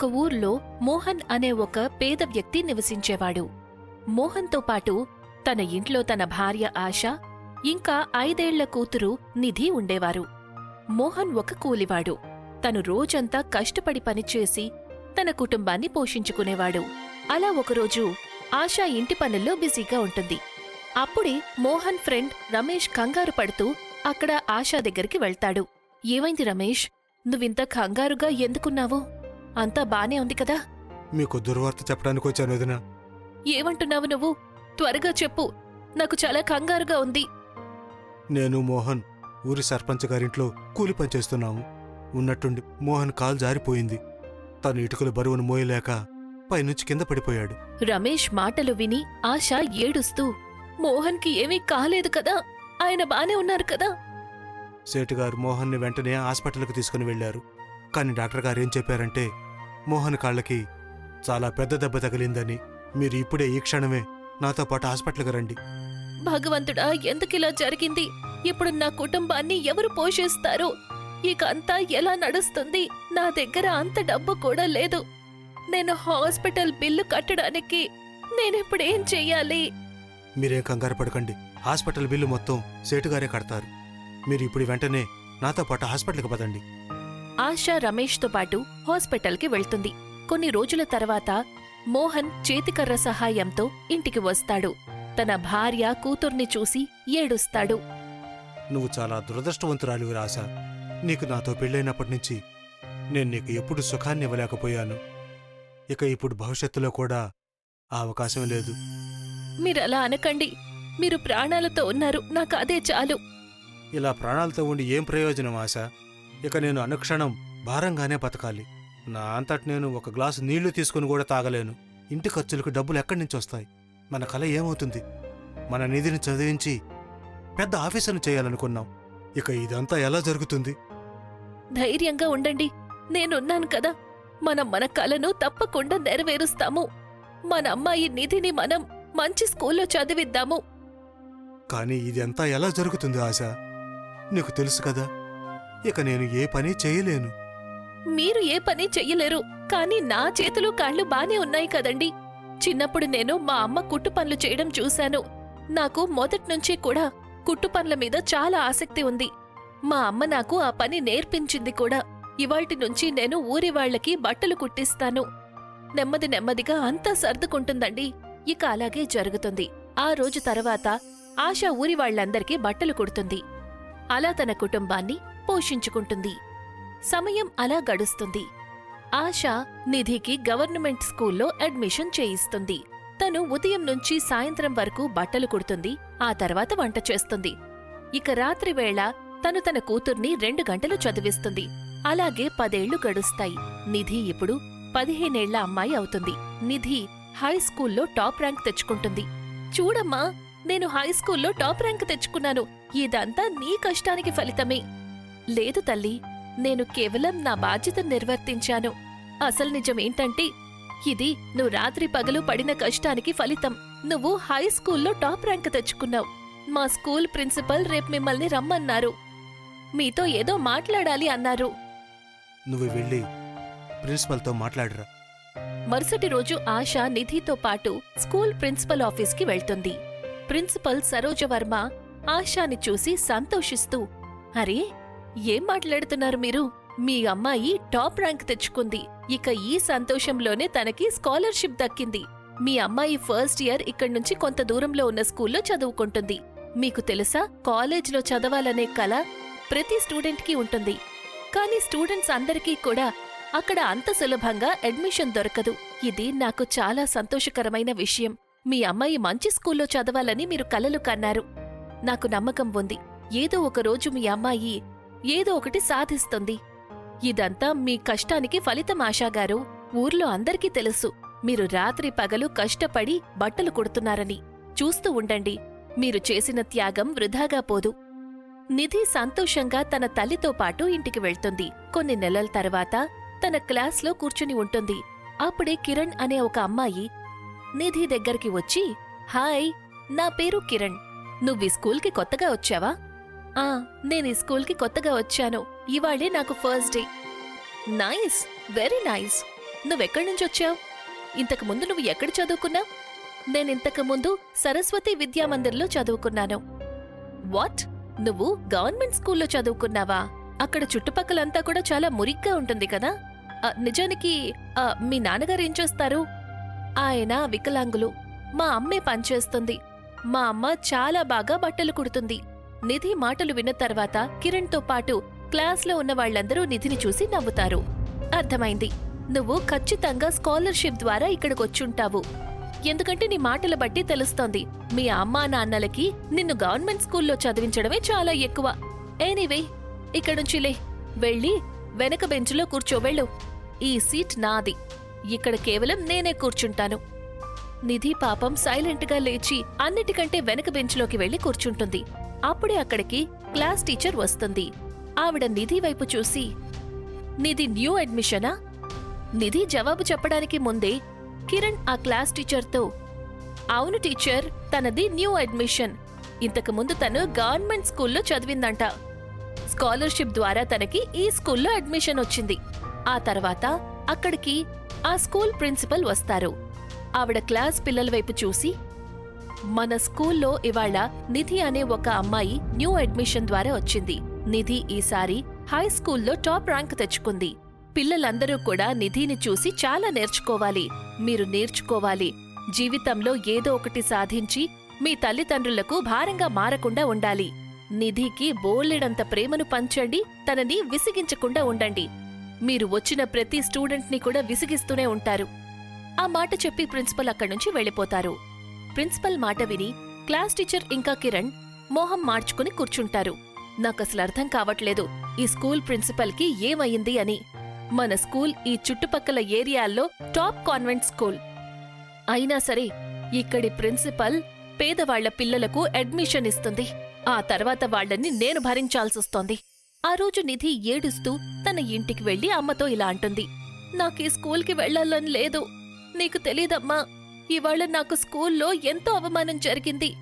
ఒక ఊర్లో మోహన్ అనే ఒక పేద వ్యక్తి నివసించేవాడు. మోహన్తో పాటు తన ఇంట్లో తన భార్య ఆశ ఇంకా ఐదేళ్ళ కూతురు నిధి ఉండేవారు. మోహన్ ఒక కూలివాడు. తను రోజంతా కష్టపడి పనిచేసి తన కుటుంబాన్ని పోషించుకునేవాడు. అలా ఒకరోజు ఆశ ఇంటి పనుల్లో బిజీగా ఉంటుంది. అప్పుడే మోహన్ ఫ్రెండ్ రమేష్ కంగారు పడుతూ అక్కడ ఆశా దగ్గరికి వెళ్తాడు. ఏమైంది రమేష్? నువ్వింత కంగారుగా ఎందుకున్నావు? అంతా బానే ఉంది కదా. మీకు దుర్వార్త చెప్పడానికి వచ్చాను వదిన. ఏమంటున్నావు నువ్వు? త్వరగా చెప్పు. నాకు చాలా కంగారుగా ఉంది. నేను మోహన్ ఊరి సర్పంచ్ గారింట్లో కూలి పనిచేస్తున్నాము ఉన్నట్టుండి మోహన్ కాలు జారిపోయింది. తను ఇటుకల బరువును మోయలేక పైనుంచి కింద పడిపోయాడు. రమేష్ మాటలు విని ఆశ ఏడుస్తూ మోహన్కి ఏమీ కాలేదు కదా? ఆయన బానే ఉన్నారు కదా? సేటుగారు మోహన్ని వెంటనే హాస్పిటల్కి తీసుకుని వెళ్ళారు కానీ డాక్టర్ గారు ఏం చెప్పారంటే మోహన్ కాళ్ళకి చాలా పెద్ద దెబ్బ తగిలిందని మీరు ఇప్పుడే ఈ క్షణమే నాతో పాటు హాస్పిటల్కి రండి. భగవంతుడా ఎందుకిలా జరిగింది? ఇప్పుడు నా కుటుంబాన్ని ఎవరు పోషిస్తారు? ఇక అంతా ఎలా నడుస్తుంది? నా దగ్గర అంత డబ్బు కూడా లేదు. నేను హాస్పిటల్ బిల్లు కట్టడానికి నేనిప్పుడేం చెయ్యాలి? మీరేం కంగారు పడకండి. హాస్పిటల్ బిల్లు మొత్తం సేటుగారే కడతారు. మీరు ఇప్పుడు వెంటనే నాతో పాటు హాస్పిటల్కి పదండి. ఆశ రమేష్తో పాటు హాస్పిటల్కి వెళ్తుంది. కొన్ని రోజుల తర్వాత మోహన్ చేతికర్ర సహాయంతో ఇంటికి వస్తాడు. తన భార్య కూతుర్ని చూసి ఏడుస్తాడు. నువ్వు చాలా దురదృష్టవంతురాలివి రాస నీకు నాతో పెళ్ళైనప్పటి నుంచి నేను నీకు ఎప్పుడు సుఖాన్ని ఇవ్వలేకపోయాను. ఇక ఇప్పుడు భవిష్యత్తులో కూడా ఆ అవకాశం లేదు. మీరలా అనకండి. మీరు ప్రాణాలతో ఉన్నారు. నాకు అదే చాలు. ఇలా ప్రాణాలతో ఉండి ఏం ప్రయోజనం ఆశ? ఇక నేను అనుక్షణం భారంగానే బతకాలి. నా అంతటి నేను ఒక గ్లాసు నీళ్ళు తీసుకుని కూడా తాగలేను. ఇంటి ఖర్చులకు డబ్బులు ఎక్కడి నుంచి వస్తాయి? మన కళ ఏమవుతుంది? మన నిధిని చదివించి పెద్ద ఆఫీసర్ని చేయాలనుకున్నాం. ఇక ఇదంతా ఎలా జరుగుతుంది? ధైర్యంగా ఉండండి. నేనున్నాను కదా. మనం మన కలను తప్పకుండా నెరవేరుస్తాము. మన అమ్మాయి నిధిని మనం మంచి స్కూల్లో చదివిద్దాము. కానీ ఇదంతా ఎలా జరుగుతుంది ఆశ? నీకు తెలుసు కదా. ఇక నేను ఏ పని చేయలేను. మీరు ఏ పని చెయ్యలేరు కానీ నా చేతులు కాళ్ళు బానే ఉన్నాయి కదండి. చిన్నప్పుడు నేను మా అమ్మ కుట్టు పనులు చేయడం చూశాను. నాకు మొదట్నుంచి కూడా కుట్టు పనుల మీద చాలా ఆసక్తి ఉంది. మా అమ్మ నాకు ఆ పని నేర్పించింది కూడా. ఇవాల్టి నుంచి నేను ఊరి వాళ్ళకి బట్టలు కుట్టిస్తాను. నెమ్మది నెమ్మదిగా అంతా సర్దుకుంటుందండి. ఇక అలాగే జరుగుతుంది. ఆ రోజు తర్వాత ఆశ ఊరి వాళ్ళందరికీ బట్టలు కుడుతుంది. అలా తన కుటుంబాన్ని పోషించుకుంటుంది. సమయం అలా గడుస్తుంది. ఆశ నిధికి గవర్నమెంట్ స్కూల్లో అడ్మిషన్ చేయిస్తుంది. తను ఉదయం నుంచి సాయంత్రం వరకు బట్టలు కుడుతుంది ఆ తర్వాత వంట చేస్తుంది. ఇక రాత్రి వేళ తను తన కూతుర్ని రెండు గంటలు చదివిస్తుంది. అలాగే పదేళ్ళు గడుస్తాయి. నిధి ఇప్పుడు పదిహేనేళ్ళ అమ్మాయి అవుతుంది. నిధి హై స్కూల్లో టాప్ ర్యాంక్ తెచ్చుకుంటుంది. చూడమ్మా నేను హై స్కూల్లో టాప్ ర్యాంక్ తెచ్చుకున్నాను. ఇదంతా నీ కష్టానికి ఫలితమే. లేదు తల్లి నేను కేవలం నా బాధ్యత నిర్వర్తించాను. అసలు నిజమేంటంటే ఇది నువ్వు రాత్రి పగలు పడిన కష్టానికి ఫలితం. నువ్వు హై స్కూల్లో టాప్ ర్యాంక్ తెచ్చుకున్నావు. మా స్కూల్ ప్రిన్సిపల్ రేపు మిమ్మల్ని రమ్మన్నారు. మీతో ఏదో మాట్లాడాలి అన్నారు. నువ్వు వెళ్ళి ప్రిన్సిపల్తో మాట్లాడరా. మరుసటి రోజు ఆశ నిధితో పాటు స్కూల్ ప్రిన్సిపల్ ఆఫీస్కి వెళ్తుంది. ప్రిన్సిపల్ సరోజ వర్మ ఆశాని చూసి సంతోషిస్తూ అరే ఏం మాట్లాడుతున్నారు మీరు? మీ అమ్మాయి టాప్ ర్యాంక్ తెచ్చుకుంది. ఇక ఈ సంతోషంలోనే తనకి స్కాలర్షిప్ దక్కింది. మీ అమ్మాయి ఫస్ట్ ఇయర్ ఇక్కడి నుంచి కొంత దూరంలో ఉన్న స్కూల్లో చదువుకుంటుంది. మీకు తెలుసా? కాలేజ్లో చదవాలనే కల ప్రతి స్టూడెంట్కి ఉంటుంది. కానీ స్టూడెంట్స్ అందరికీ కూడా అక్కడ అంత సులభంగా అడ్మిషన్ దొరకదు. ఇది నాకు చాలా సంతోషకరమైన విషయం. మీ అమ్మాయి మంచి స్కూల్లో చదవాలని మీరు కలలు కన్నారు. నాకు నమ్మకం ఉంది. ఏదో ఒక రోజు మీ అమ్మాయి ఏదో ఒకటి సాధిస్తుంది. ఇదంతా మీ కష్టానికి ఫలితం ఆశాగారు ఊర్లో అందరికీ తెలుసు. మీరు రాత్రి పగలు కష్టపడి బట్టలు కుడుతున్నారని. చూస్తూ ఉండండి. మీరు చేసిన త్యాగం వృధాగా పోదు. నిధి సంతోషంగా తన తల్లితో పాటు ఇంటికి వెళ్తుంది. కొన్ని నెలల తర్వాత తన క్లాస్లో కూర్చుని ఉంటుంది. అప్పుడే కిరణ్ అనే ఒక అమ్మాయి నిధి దగ్గరికి వచ్చి హాయ్ నా పేరు కిరణ్. నువ్వు స్కూల్కి కొత్తగా వచ్చావా? ఆ నేను ఈ స్కూల్కి కొత్తగా వచ్చాను. ఇవాళే నాకు first day. Nice very nice. నువ్వెక్కడి నుంచి వచ్చావు? ఇంతకు ముందు నువ్వు ఎక్కడ చదువుకున్నావు? ఇంతకు ముందు సరస్వతి విద్యామందిర్లో చదువుకున్నాను. వాట్? నువ్వు గవర్నమెంట్ స్కూల్లో చదువుకున్నావా? అక్కడ చుట్టుపక్కలంతా కూడా చాలా మురిగ్గా ఉంటుంది కదా? నిజానికి మీ నాన్నగారు ఏం చేస్తారు? ఆయన వికలాంగులు. మా అమ్మే పనిచేస్తుంది. మా అమ్మ చాలా బాగా బట్టలు కుడుతుంది. నిధి మాటలు విన్న తర్వాత కిరణ్తో పాటు క్లాస్లో ఉన్న వాళ్ళందరూ నిధిని చూసి నవ్వుతారు. అర్థమైంది. నువ్వు ఖచ్చితంగా స్కాలర్షిప్ ద్వారా ఇక్కడికొచ్చుంటావు. ఎందుకంటే నీ మాటల బట్టి తెలుస్తోంది. మీ అమ్మా నాన్నలకి నిన్ను గవర్నమెంట్ స్కూల్లో చదివించడమే చాలా ఎక్కువ. ఎనీవే ఇక్కడుంచిలే. వెళ్ళి వెనక బెంచ్లో కూర్చోవెళ్ళు ఈ సీట్ నాది. ఇక్కడ కేవలం నేనే కూర్చుంటాను. నిధి పాపం సైలెంట్గా లేచి అన్నిటికంటే వెనక బెంచ్లోకి వెళ్ళి కూర్చుంటుంది. అప్పుడే అక్కడికి క్లాస్ టీచర్ వస్తుంది. ఆవిడ నిధి వైపు చూసి నిధి న్యూ అడ్మిషనా? నిధి జవాబు చెప్పడానికి ముందే కిరణ్ ఆ క్లాస్ టీచర్తో అవును టీచర్ తనది న్యూ అడ్మిషన్. ఇంతకు ముందు తను గవర్నమెంట్ స్కూల్లో చదివిందంట. స్కాలర్షిప్ ద్వారా తనకి ఈ స్కూల్లో అడ్మిషన్ వచ్చింది. ఆ తర్వాత అక్కడికి ఆ స్కూల్ ప్రిన్సిపల్ వస్తారు. ఆవిడ క్లాస్ పిల్లల వైపు చూసి మన స్కూల్లో ఇవాళ నిధి అనే ఒక అమ్మాయి న్యూ అడ్మిషన్ ద్వారా వచ్చింది. నిధి ఈసారి హై స్కూల్లో టాప్ ర్యాంక్ తెచ్చుకుంది. పిల్లలందరూ కూడా నిధిని చూసి చాలా నేర్చుకోవాలి. మీరు నేర్చుకోవాలి. జీవితంలో ఏదో ఒకటి సాధించి మీ తల్లిదండ్రులకు భారంగా మారకుండా ఉండాలి. నిధికి బోలెడంత ప్రేమను పంచండి తనని విసిగించకుండా ఉండండి. మీరు వచ్చిన ప్రతి స్టూడెంట్ని కూడా విసిగిస్తూనే ఉంటారు. ఆ మాట చెప్పి ప్రిన్సిపల్ అక్కడి నుంచి వెళ్ళిపోతారు. ప్రిన్సిపల్ మాట విని క్లాస్ టీచర్ ఇంకా కిరణ్ మోహం మార్చుకుని కూర్చుంటారు. నాకసలు అర్థం కావట్లేదు ఈ స్కూల్ ప్రిన్సిపల్కి ఏమయ్యింది అని. మన స్కూల్ ఈ చుట్టుపక్కల ఏరియాల్లో టాప్ కాన్వెంట్ స్కూల్. అయినా సరే ఇక్కడి ప్రిన్సిపల్ పేదవాళ్ళ పిల్లలకు అడ్మిషన్ ఇస్తుంది. ఆ తర్వాత వాళ్ళని నేను భరించాల్సొస్తోంది. ఆ రోజు నిధి ఏడుస్తూ తన ఇంటికి వెళ్ళి అమ్మతో ఇలా అంటుంది. నాకు ఈ స్కూల్కి వెళ్ళాలని లేదు. నీకు తెలీదమ్మా. ఇవాళ నాకు స్కూల్లో ఎంతో అవమానం జరిగింది.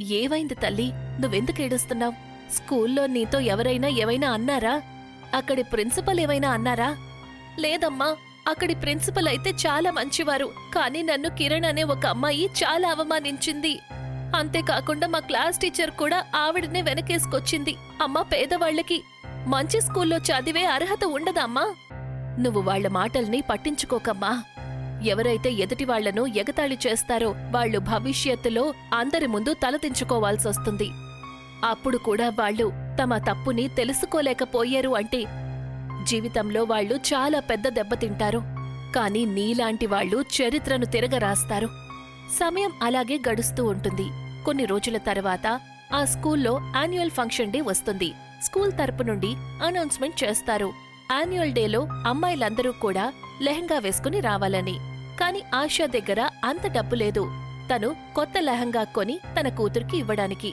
ఏవైంది తల్లి? నువ్వెందుకు ఏడుస్తున్నావు? స్కూల్లో నీతో ఎవరైనా ఏమైనా అన్నారా? అక్కడి ప్రిన్సిపల్ ఏమైనా అన్నారా? లేదమ్మా అక్కడి ప్రిన్సిపల్ అయితే చాలా మంచివారు కానీ నన్ను కిరణ్ అనే ఒక అమ్మాయి చాలా అవమానించింది. అంతేకాకుండా మా క్లాస్ టీచర్ కూడా ఆవిడనే వెనకేసుకొచ్చింది. అమ్మా పేదవాళ్ళకి మంచి స్కూల్లో చదివే అర్హత ఉండదమ్మా. నువ్వు వాళ్ళ మాటల్ని పట్టించుకోకమ్మా. ఎవరైతే ఎదుటి వాళ్ళను ఎగతాళి చేస్తారో వాళ్ళు భవిష్యత్తులో అందరి ముందు తలదించుకోవాల్సొస్తుంది అప్పుడు కూడా వాళ్ళు తమ తప్పుని తెలుసుకోలేకపోయారు అంటే జీవితంలో వాళ్ళు చాలా పెద్ద దెబ్బతింటారు కానీ నీలాంటి వాళ్ళు చరిత్రను తిరగరాస్తారు. సమయం అలాగే గడుస్తూ ఉంటుంది. కొన్ని రోజుల తర్వాత ఆ స్కూల్లో యాన్యువల్ ఫంక్షన్ డే వస్తుంది. స్కూల్ తరపు నుండి అనౌన్స్మెంట్ చేస్తారు. యాన్యువల్ డేలో అమ్మాయిలందరూ కూడా లెహంగా వేసుకుని రావాలని. కాని ఆశా దగ్గర అంత డబ్బు లేదు. తను కొత్త లెహంగా కొని తన కూతురికి ఇవ్వడానికి.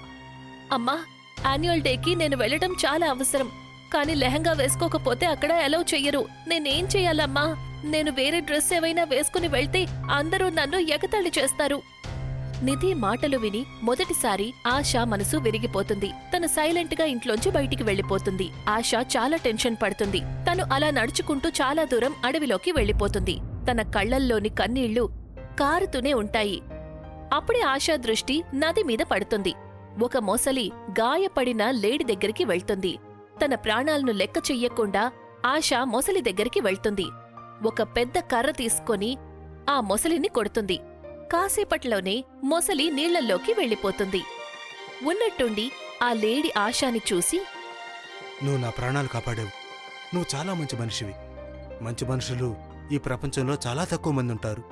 అమ్మా యాన్యువల్ డేకి నేను వెళ్ళడం చాలా అవసరం. కానీ లెహంగా వేసుకోకపోతే అక్కడ అలౌ చెయ్యరు. నేనేం చెయ్యాలమ్మా నేను వేరే డ్రెస్ ఏవైనా వేసుకుని వెళ్తే అందరూ నన్ను ఎగతాళి చేస్తారు. నిధి మాటలు విని మొదటిసారి ఆశ మనసు విరిగిపోతుంది. తను సైలెంట్గా ఇంట్లోంచి బయటికి వెళ్ళిపోతుంది ఆశ చాలా టెన్షన్ పడుతుంది. తను అలా నడుచుకుంటూ చాలా దూరం అడవిలోకి వెళ్ళిపోతుంది తన కళ్ళల్లోని కన్నీళ్ళు కారుతూనే ఉంటాయి. అప్పుడే ఆశాదృష్టి నది మీద పడుతుంది. ఒక మొసలి గాయపడిన లేడి దగ్గరికి వెళ్తుంది. తన ప్రాణాలను లెక్క చెయ్యకుండా ఆశ మొసలి దగ్గరికి వెళ్తుంది. ఒక పెద్ద కర్ర తీసుకొని ఆ మొసలిని కొడుతుంది. కాసేపట్లోనే మొసలి నీళ్ళల్లోకి వెళ్ళిపోతుంది. ఉన్నట్టుండి ఆ లేడి ఆశాని చూసి నువ్వు నా ప్రాణాలు కాపాడావు. నువ్వు చాలా మంచి మనిషివి. మంచి మనుషులు ఈ ప్రపంచంలో చాలా తక్కువ మంది ఉంటారు.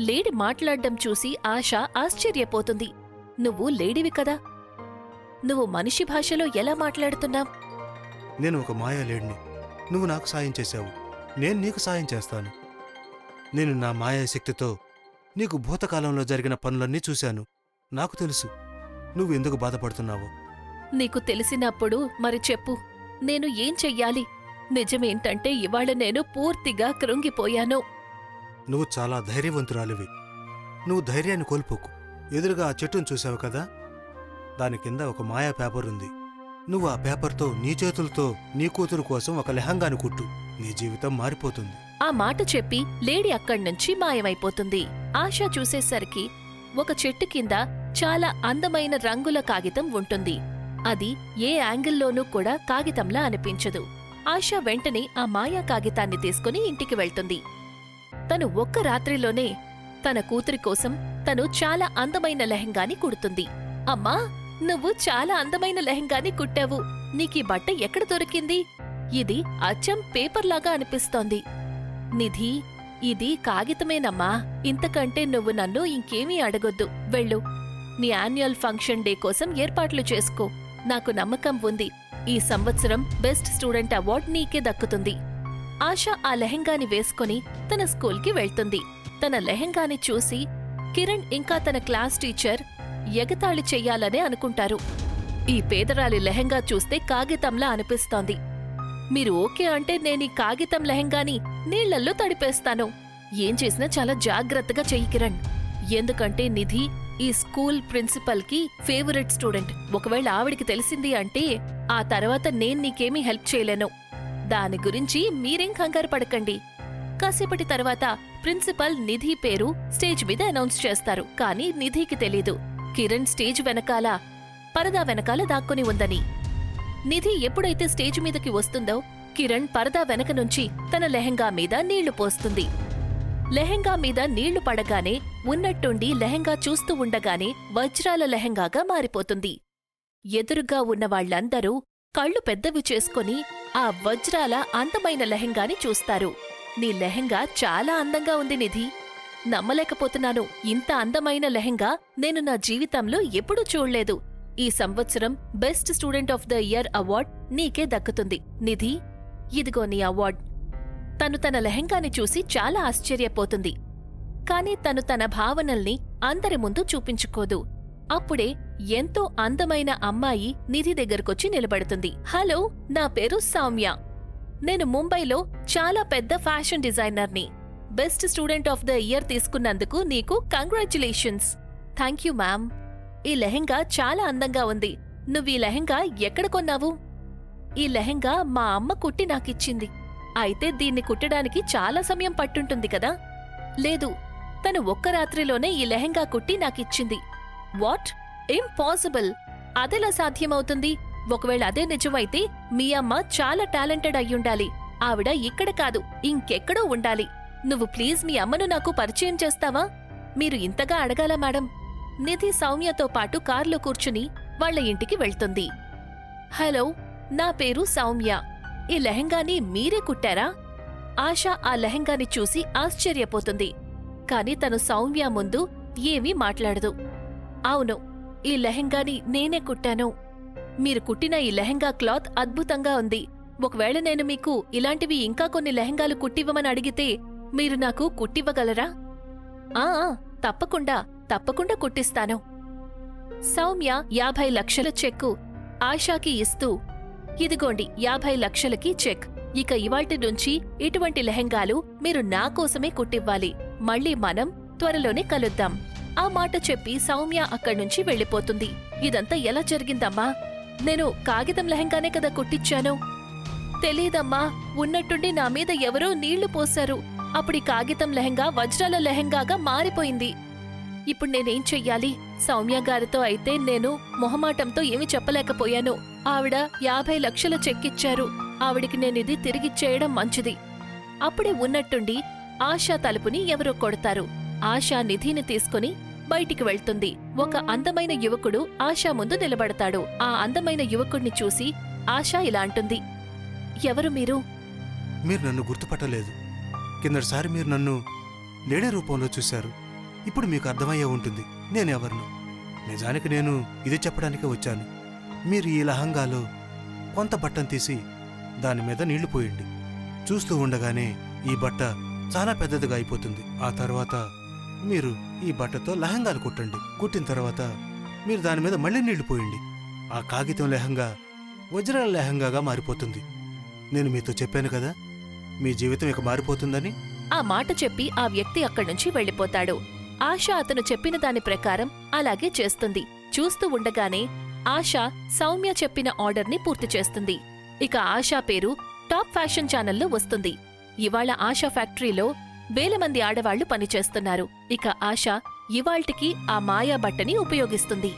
లేడి మాట్లాడ్డం చూసి ఆశ ఆశ్చర్యపోతుంది. నువ్వు లేడివి కదా. నువ్వు మనిషి భాషలో ఎలా మాట్లాడుతున్నావ్? నేను ఒక మాయా లేడిని. నువ్వు నాకు సాయం చేశావు. నేను నీకు సాయం చేస్తాను. నేను నా మాయా శక్తితో నీకు భూతకాలంలో జరిగిన పనులన్నీ చూశాను. నాకు తెలుసు. నువ్వు ఎందుకు బాధపడుతున్నావో. నీకు తెలిసినప్పుడు మరి చెప్పు. నేను ఏం చెయ్యాలి? నిజమేంటంటే ఇవాళ నేను పూర్తిగా కృంగిపోయాను. నువ్వు చాలా ధైర్యవంతురాలివి. నువ్వు ధైర్యాన్ని కోల్పోకు. ఎదురుగా ఆ చెట్టును చూశావు కదా? దాని కింద ఒక మాయా పేపర్ ఉంది. నువ్వు ఆ పేపర్తో నీ చేతులతో నీ కూతురు కోసం ఒక లెహంగాను కుట్టు. నీ జీవితం మారిపోతుంది. ఆ మాట చెప్పి లేడీ అక్కడ్నుంచి మాయమైపోతుంది. ఆశ చూసేసరికి ఒక చెట్టు కింద చాలా అందమైన రంగుల కాగితం ఉంటుంది. అది ఏ యాంగిల్లోనూ కూడా కాగితంలా అనిపించదు. ఆశ వెంటనే ఆ మాయా కాగితాన్ని తీసుకుని ఇంటికి వెళ్తుంది. తను ఒక్క రాత్రిలోనే తన కూతురి కోసం తను చాలా అందమైన లెహంగాని కుడుతుంది. అమ్మా నువ్వు చాలా అందమైన లెహంగాని కుట్టావు. నీకీ బట్ట ఎక్కడ దొరికింది? ఇది అచ్చం పేపర్లాగా అనిపిస్తోంది. నిధి ఇది కాగితమేనమ్మా. ఇంతకంటే నువ్వు నన్ను ఇంకేమీ అడగొద్దు. వెళ్ళు. నీ యాన్యువల్ ఫంక్షన్ డే కోసం ఏర్పాట్లు చేసుకో. నాకు నమ్మకం ఉంది. ఈ సంవత్సరం బెస్ట్ స్టూడెంట్ అవార్డ్ నీకే దక్కుతుంది. ఆశ ఆ లెహెంగాని వేసుకుని తన స్కూల్కి వెళ్తుంది. తన లెహెంగాని చూసి కిరణ్ ఇంకా తన క్లాస్ టీచర్ ఎగతాళి చెయ్యాలనే అనుకుంటారు. ఈ పేదరాలి లెహెంగా చూస్తే కాగితంలా అనిపిస్తోంది. మీరు ఓకే అంటే నేను ఈ కాగితం లెహెంగాని నీళ్ళల్లో తడిపేస్తాను. ఏం చేసినా చాలా జాగ్రత్తగా చెయ్యి కిరణ్. ఎందుకంటే నిధి ఈ స్కూల్ ప్రిన్సిపల్కి ఫేవరెట్ స్టూడెంట్. ఒకవేళ ఆవిడికి తెలిసింది అంటే ఆ తర్వాత నేను నీకేమీ హెల్ప్ చేయలేను. దాని గురించి మీరేం కంగారు పడకండి. కాసేపటి తర్వాత ప్రిన్సిపల్ నిధి పేరు స్టేజ్ మీద అనౌన్స్ చేస్తారు. కానీ నిధికి తెలీదు. కిరణ్ స్టేజ్ వెనకాల పరదా వెనకాల దాక్కుని ఉందని. నిధి ఎప్పుడైతే స్టేజ్ మీదకి వస్తుందో కిరణ్ పరదా వెనక నుంచి తన లెహంగా మీద నీళ్ళు పోస్తుంది. లెహంగా మీద నీళ్ళు పడగానే ఉన్నట్టుండి లెహంగా చూస్తూ ఉండగానే వజ్రాల లెహంగాగా మారిపోతుంది. ఎదురుగా ఉన్న వాళ్ళందరూ కళ్ళు పెద్దవి చేసుకొని ఆ వజ్రాల అందమైన లెహెంగాని చూస్తారు. నీ లెహెంగా చాలా అందంగా ఉంది నిధి. నమ్మలేకపోతున్నాను. ఇంత అందమైన లెహెంగా నేను నా జీవితంలో ఎప్పుడూ చూడలేదు. ఈ సంవత్సరం best student of the year award నీకే దక్కుతుంది. నిధి ఇదిగో నీ అవార్డ్. తను తన లెహెంగాని చూసి చాలా ఆశ్చర్యపోతుంది. కాని తను తన భావనల్ని అందరి ముందు చూపించుకోదు. అప్పుడే ఎంతో అందమైన అమ్మాయి నిధి దగ్గరకొచ్చి నిలబడుతుంది. హలో నా పేరు సౌమ్య. నేను ముంబైలో చాలా పెద్ద fashion డిజైనర్ని. Best student of the year తీసుకున్నందుకు నీకు కంగ్రాచులేషన్స్. Thank you ma'am. ఈ లెహెంగా చాలా అందంగా ఉంది. నువ్వు ఈ లెహెంగా ఎక్కడ కొన్నావు? ఈ లెహెంగా మా అమ్మ కుట్టి నాకిచ్చింది. అయితే దీన్ని కుట్టడానికి చాలా సమయం పట్టుంటుంది కదా. లేదు తను ఒక్క రాత్రిలోనే ఈ లెహంగా కుట్టి నాకిచ్చింది. వాట్? ఇంపాసిబుల్. అదెలా సాధ్యమవుతుంది? ఒకవేళ అదే నిజమైతే మీ అమ్మ చాలా టాలెంటెడ్ అయ్యుండాలి. ఆవిడ ఇక్కడ కాదు ఇంకెక్కడో ఉండాలి. నువ్వు ప్లీజ్ మీ అమ్మను నాకు పరిచయం చేస్తావా? మీరు ఇంతగా అడగాల మేడం? నిధి సౌమ్యతో పాటు కారులో కూర్చుని వాళ్ళ ఇంటికి వెళ్తుంది. హలో నా పేరు సౌమ్య. ఈ లెహెంగాని మీరే కుట్టారా? ఆశ ఆ లెహెంగాని చూసి ఆశ్చర్యపోతుంది. కాని తను సౌమ్య ముందు ఏమీ మాట్లాడదు. అవును ఈ లెహెంగాని నేనే కుట్టాను. మీరు కుట్టిన ఈ లెహెంగా క్లాత్ అద్భుతంగా ఉంది. ఒకవేళ నేను మీకు ఇలాంటివి ఇంకా కొన్ని లెహెంగాలు కుట్టివ్వమని అడిగితే మీరు నాకు కుట్టివ్వగలరా? ఆ ఆ, తప్పకుండా తప్పకుండా కుట్టిస్తాను. సౌమ్య యాభై లక్షల చెక్కు ఆశాకి ఇస్తూ ఇదిగోండి యాభై లక్షలకి చెక్. ఇక ఇవాల్టి నుంచి ఇటువంటి లెహెంగాలు మీరు నా కోసమే కుట్టివ్వాలి. మళ్ళీ మనం త్వరలోనే కలుద్దాం. ఆ మాట చెప్పి సౌమ్య అక్కడ్నుంచి వెళ్ళిపోతుంది. ఇదంతా ఎలా జరిగిందమ్మా? నేను కాగితం లెహంగానే కదా కుట్టించాను తెలీదమ్మా ఉన్నట్టుండి నా మీద ఎవరో నీళ్ళు పోశారు. అప్పుడు కాగితం లెహంగా వజ్రాల లెహంగాగా మారిపోయింది. ఇప్పుడు నేనేం చెయ్యాలి? సౌమ్య గారితో అయితే నేను మొహమాటంతో ఏమి చెప్పలేకపోయాను. ఆవిడ యాభై లక్షల చెక్కిచ్చారు. ఆవిడికి నేనిది తిరిగిచ్చేయడం మంచిది. అప్పుడే ఉన్నట్టుండి ఆశా తలుపుని ఎవరో కొడతారు. ఆశా నిధిని తీసుకుని బయటికి వెళ్తుంది. ఒక అందమైన యువకుడు ఆశా ముందు నిలబడతాడు. ఆ అందమైన యువకుడిని చూసి ఆశా ఇలా అంటుంది. ఎవరు మీరు? మీరు నన్ను గుర్తుపట్టలేదు. కిందటిసారి మీరు నన్ను లేడీ రూపంలో చూశారు. ఇప్పుడు మీకు అర్థమయ్యే ఉంటుంది. నేను ఎవరిను నిజానికి నేను ఇది చెప్పడానికే వచ్చాను. మీరు ఈ లహంగాలో కొంత బట్టను తీసి దాని మీద నీళ్ళు పోయండి. చూస్తూ ఉండగానే ఈ బట్ట చాలా పెద్దదిగా అయిపోతుంది. ఆ తర్వాత మీరు ఈ బట్టతో లహంగాలు కుట్టండి. కుట్టిన తర్వాత మీరు దాని మీద మళ్ళీ నీళ్ళు పోయండి. ఆ కాగితం లెహంగా వజ్రాల లెహంగాగా మారిపోతుంది. నేను మీతో చెప్పాను కదా మీ జీవితం ఇక మారిపోతుందని. ఆ మాట చెప్పి ఆ వ్యక్తి అక్కడ్నుంచి వెళ్ళిపోతాడు. ఆశ అతను చెప్పిన దాని ప్రకారం అలాగే చేస్తుంది. చూస్తూ ఉండగానే ఆశ సౌమ్య చెప్పిన ఆర్డర్ని పూర్తి చేస్తుంది. ఇక ఆశా పేరు టాప్ ఫ్యాషన్ ఛానల్లో వస్తుంది. ఇవాళ ఆశా ఫ్యాక్టరీలో వేల మంది ఆడవాళ్ళు పనిచేస్తున్నారు. ఇక ఆశ ఇవాల్టికి ఆ మాయా బట్టని ఉపయోగిస్తుంది.